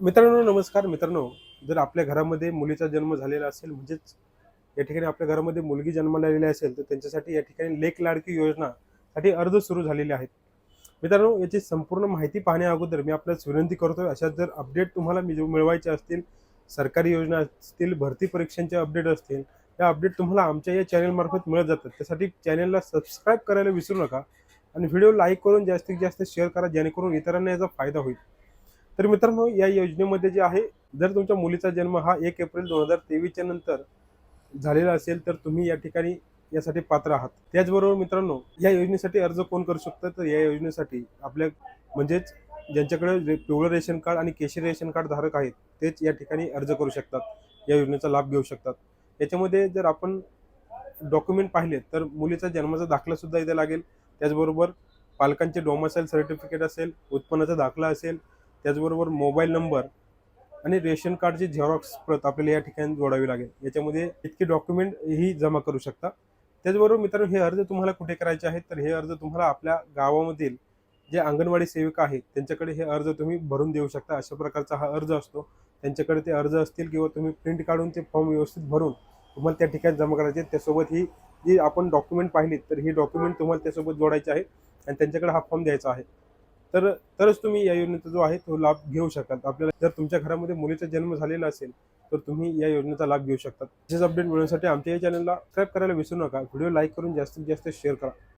मित्रांनो नमस्कार मित्रांनो. जर आपल्या घरामध्ये मुलीचा जन्म झालेला असेल म्हणजेच या ठिकाणी आपल्या घरामध्ये मुलगी जन्माला आलेली असेल तर त्यांच्यासाठी या ठिकाणी लेख लाडकी योजना साठी अर्ज सुरू झालेले आहेत. मित्रांनो याची संपूर्ण माहिती पाहण्या अगोदर मी आपल्यास विनंती करतोय अशा जर अपडेट तुम्हाला मी जो मिळवायचे असतील सरकारी योजना असतील भरती परीक्षांचे अपडेट असतील या अपडेट तुम्हाला आमच्या या चॅनलमार्फत मिळत जातात. त्यासाठी चॅनलला सबस्क्राईब करायला विसरू नका आणि व्हिडिओ लाईक करून जास्तीत जास्त शेअर करा जेणेकरून इतरांना याचा फायदा होईल. तर मित्रांनो या योजनेमध्ये जे आहे जर तुमच्या मुलीचा जन्म हा एक एप्रिल दोन हजार तेवीसच्या नंतर झालेला असेल तर तुम्ही या ठिकाणी यासाठी पात्र आहात. त्याचबरोबर मित्रांनो या योजनेसाठी अर्ज कोण करू शकतं? तर या योजनेसाठी आपल्या म्हणजेच ज्यांच्याकडे पिवळं रेशन कार्ड आणि केशरी रेशन कार्ड धारक आहेत तेच या ठिकाणी अर्ज करू शकतात. या योजनेचा लाभ घेऊ शकतात. याच्यामध्ये जर आपण डॉक्युमेंट पाहिले तर मुलीचा जन्माचा दाखला सुद्धा इथे लागेल. त्याचबरोबर पालकांचे डोमासाईल सर्टिफिकेट असेल उत्पन्नाचा दाखला असेल त्याचबरोबर मोबाईल नंबर आणि रेशन कार्डची झेरॉक्स प्रत आपल्याला या ठिकाणी जोडावी लागेल. याच्यामध्ये इतके डॉक्युमेंट ही जमा करू शकता. त्याचबरोबर मित्रांनो हे अर्ज तुम्हाला कुठे करायचे आहेत? तर हे अर्ज तुम्हाला आपल्या गावामधील जे अंगणवाडी सेविका आहेत त्यांच्याकडे हे अर्ज तुम्ही भरून देऊ शकता. अशा प्रकारचा हा अर्ज असतो. त्यांच्याकडे ते अर्ज असतील किंवा तुम्ही प्रिंट काढून ते फॉर्म व्यवस्थित भरून तुम्हाला त्या ठिकाणी जमा करायचे आहेत. त्यासोबत ही जी आपण डॉक्युमेंट पाहिलीत तर ही डॉक्युमेंट तुम्हाला त्यासोबत जोडायचे आहे आणि त्यांच्याकडे हा फॉर्म द्यायचा आहे. तर तरच तुम्ही या योजनेचा जो आहे तो लाभ घेऊ शकाल. आपल्याला जर तुमच्या घरामध्ये मुलीचा जन्म झालेला असेल तर तुम्ही या योजनेचा लाभ घेऊ शकता. तसेच अपडेट मिळवण्यासाठी आमच्या या चॅनलला सबस्क्राईब करायला विसरू नका. व्हिडिओ लाईक करून जास्तीत जास्त शेअर करा.